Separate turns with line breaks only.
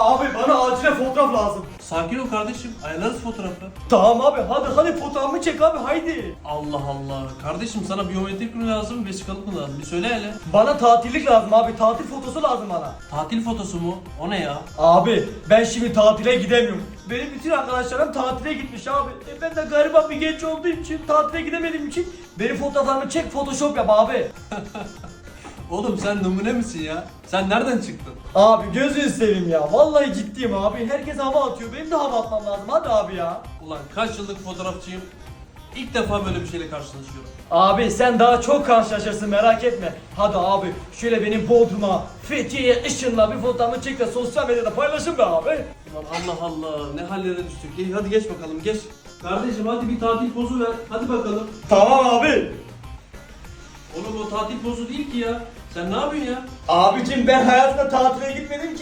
Abi bana acilen fotoğraf lazım.
Sakin ol kardeşim. Ayarlarız fotoğrafı.
Tamam abi hadi hadi fotoğrafımı çek abi haydi.
Allah Allah. Kardeşim sana biyometrik mi lazım, vesikalık mı lazım? Bir söyle hele.
Bana tatillik lazım abi tatil fotosu lazım bana.
Tatil fotosu mu? O ne ya?
Abi ben şimdi tatile gidemiyorum. Benim bütün arkadaşlarım tatile gitmiş abi. E ben de gariban bir genç olduğum için tatile gidemediğim için benim fotoğraflarımı çek photoshop yap abi.
Oğlum sen numune misin ya? Sen nereden çıktın?
Abi gözünü seveyim ya. Vallahi ciddiyim abi. Herkes hava atıyor. Benim de hava atmam lazım. Hadi abi ya.
Ulan kaç yıllık fotoğrafçıyım. İlk defa böyle bir şeyle karşılaşıyorum.
Abi sen daha çok karşılaşırsın merak etme. Hadi abi şöyle benim Bodrum'a, Fethiye'ye ışınla bir fotoğrafımı çek de sosyal medyada paylaşın be abi.
Ulan Allah Allah ne hallere düştük. İyi, hadi geç bakalım geç. Kardeşim hadi bir tatil pozu ver. Hadi bakalım.
Tamam abi.
Oğlum o tatil pozu değil ki ya. Sen ne yapıyorsun ya?
Abicim ben hayatımda tatile gitmedim ki